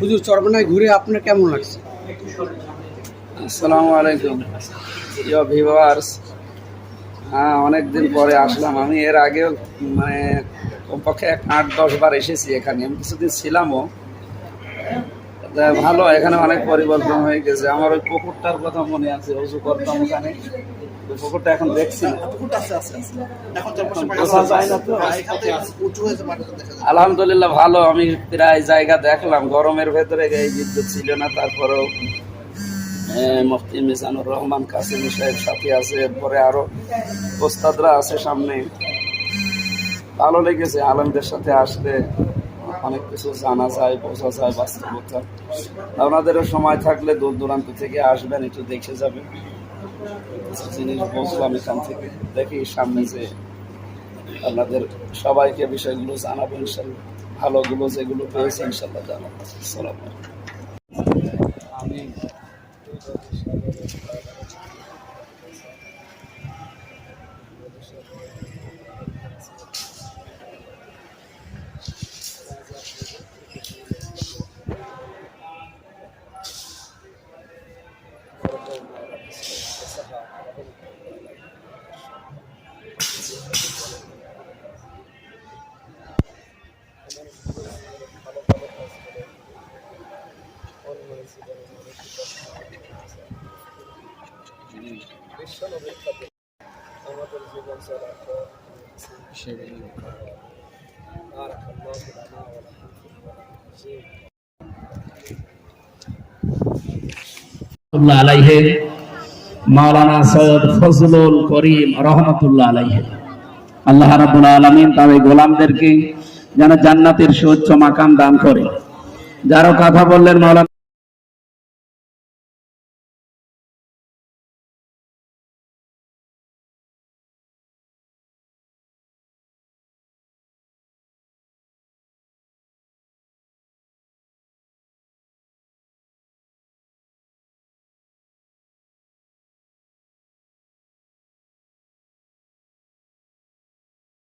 হুজুর চরবনায় ঘুরে আপনার কেমন লাগছে? আসসালামু আলাইকুম। প্রিয় ভিউয়ার্স হ্যাঁ অনেকদিন পরে আসলাম। আমি এর আগেও মানে কমপক্ষে এক আট, দশ বার এসেছি এখানে। আমি কিছুদিন ছিলামও। ভালো, এখানে অনেক পরিবর্তন হয়ে গেছে। আমার ওই পুকুরটার কথা মনে আছে উজু করতাম ওখানে পুকুরটা এখন দেখছি। আলহামদুলিল্লাহ ভালো। আমি প্রায় জায়গা দেখলাম। গরমের ভেতরে এই বিদ্যুৎ ছিল না তারপরেও মুফতি মিজানুর রহমান কাসিম সাহেব সাথে আছে। এরপরে আরও ওস্তাদরা আছে সামনে। ভালো লেগেছে আলমদের সাথে আসলে অনেক কিছু জানা যায় বোঝা যায় বাস্তবতা। আপনাদেরও সময় থাকলে দূর দূরান্ত থেকে আসবেন একটু দেখে যাবেন। জিনিস বুঝলাম এখান থেকে। দেখি সামনে যে আপনাদের সবাইকে বিষয়গুলো জানাব, ইনশাল্লাহ। ভালোগুলো যেগুলো পেয়েছি, ইনশাল্লাহ জানাব। আমি রহমতুল্লাহ আলাইহে মাওলানা সৈয়দ ফজলুল করিম রহমতুল্লাহ আলাই আল্লাহ রাব্বুল আলামিন তবে গোলামদেরকে যেন জান্নাতের সুউচ্চ মাকাম দান করে। যারা কথা বললেন মাওলানা